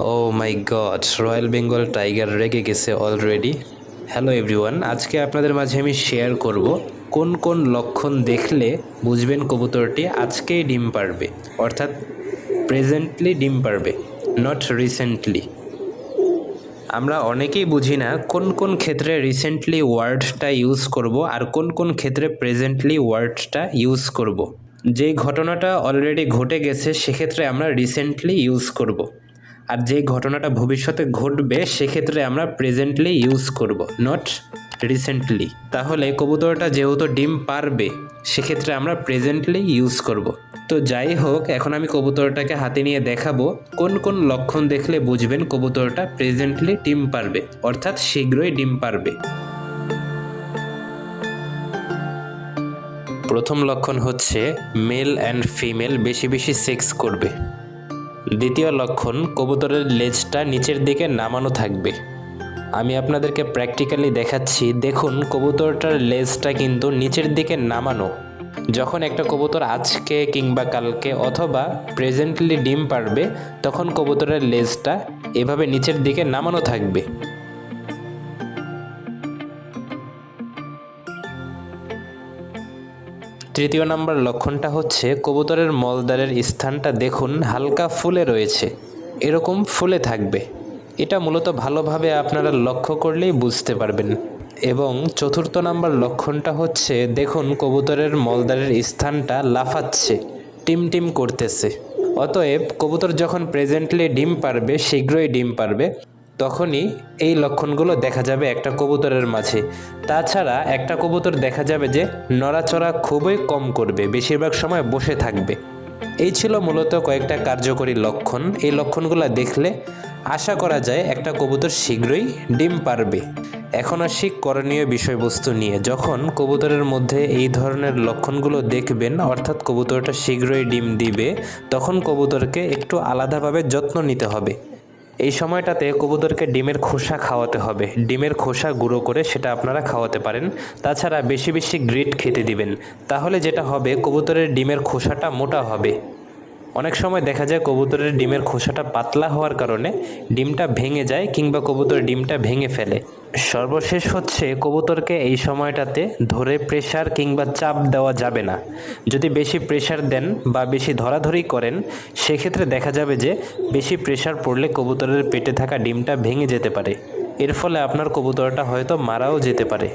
O my god royal Bengal tiger রেগে গেছে already hello everyone আজকে আপনাদের মাঝে আমি শেয়ার করব কোন কোন লক্ষণ দেখলে বুঝবেন কবুতরটি আজকেই ডিম পারবে, অর্থাৎ প্রেজেন্টলি ডিম পারবে নট রিসেন্টলি আমরা অনেকেই বুঝি না কোন কোন ক্ষেত্রে রিসেন্টলি ওয়ার্ডটা ইউজ করব আর কোন কোন ক্ষেত্রে প্রেজেন্টলি ওয়ার্ডটা ইউজ করব। যে ঘটনাটা অলরেডি ঘটে গেছে, সেক্ষেত্রে আমরা রিসেন্টলি ইউজ করব। আর যে ঘটনাটা ভবিষ্যতে ঘটবে, সেক্ষেত্রে আমরা প্রেজেন্টলি ইউজ করব নট রিসেন্টলি তাহলে কবুতরটা যেহেতু ডিম পারবে, সেক্ষেত্রে আমরা প্রেজেন্টলি ইউজ করব। তো যাই হোক, এখন আমি কবুতরটাকে হাতে নিয়ে দেখাবো, কোন কোন লক্ষণ দেখলে বুঝবেন কবুতরটা প্রেজেন্টলি ডিম পারবে, অর্থাৎ শীঘ্রই ডিম পারবে। প্রথম লক্ষণ হচ্ছে মেল অ্যান্ড ফিমেল বেশি বেশি সেক্স করবে। দ্বিতীয় লক্ষণ, কবুতরের লেজটা নিচের দিকে নামানো থাকবে। আমি আপনাদেরকে প্র্যাকটিক্যালি দেখাচ্ছি। দেখুন, কবুতরটার লেজটা কিন্তু নিচের দিকে নামানো। যখন একটা কবুতর আজকে কিংবা কালকে অথবা প্রেজেন্টলি ডিম পারবে, তখন কবুতরের লেজটা এভাবে নিচের দিকে নামানো থাকবে। তৃতীয় নাম্বার লক্ষণটা হচ্ছে কবুতরের মলদ্বারের স্থানটা দেখুন হালকা ফুলে রয়েছে। এরকম ফুলে থাকবে। এটা মূলত ভালোভাবে আপনারা লক্ষ্য করলেই বুঝতে পারবেন। এবং চতুর্থ নাম্বার লক্ষণটা হচ্ছে, দেখুন কবুতরের মলদ্বারের স্থানটা লাফাচ্ছে টিম টিম করতেছে। অতএব কবুতর যখন প্রেজেন্টলি ডিম পারবে, শীঘ্রই ডিম পারবে। তখনই এই লক্ষণগুলো দেখা যাবে একটা কবুতরের মাঝে। তাছাড়া একটা কবুতর দেখা যাবে যে নড়াচড়া খুবই কম করবে, বেশিরভাগ সময় বসে থাকবে। এই ছিল মূলত কয়েকটা কার্যকরী লক্ষণ। এই লক্ষণগুলো দেখলে আশা করা যায় একটা কবুতর শীঘ্রই ডিম পারবে। এখন আসি করণীয় বিষয়বস্তু নিয়ে। যখন কবুতরের মধ্যে এই ধরনের লক্ষণগুলো দেখবেন, অর্থাৎ কবুতরটা শীঘ্রই ডিম দিবে, তখন কবুতরকে একটু আলাদাভাবে যত্ন নিতে হবে। এই সময়টাতে কবুতরকে ডিমের খোসা খাওয়াতে হবে। ডিমের খোসা গুঁড়ো করে সেটা আপনারা খাওয়াতে পারেন। তাছাড়া বেশি বেশি গ্রিট খেতে দিবেন। তাহলে যেটা হবে, কবুতরের ডিমের খোসাটা মোটা হবে। অনেক সময় দেখা যায় কবুতরের ডিমের খোসাটা পাতলা হওয়ার কারণে ডিমটা ভেঙে যায় কিংবা কবুতর ডিমটা ভেঙে ফেলে। সর্বশেষ হচ্ছে কবুতরকে এই সময়টাতে ধরে প্রেশার কিংবা চাপ দেওয়া যাবে না। যদি বেশি প্রেশার দেন বা বেশি ধরাধরি করেন, সেক্ষেত্রে দেখা যাবে যে বেশি প্রেশার পড়লে কবুতরের পেটে থাকা ডিমটা ভেঙে যেতে পারে। এর ফলে আপনার কবুতরটা হয়তো মারাও যেতে পারে।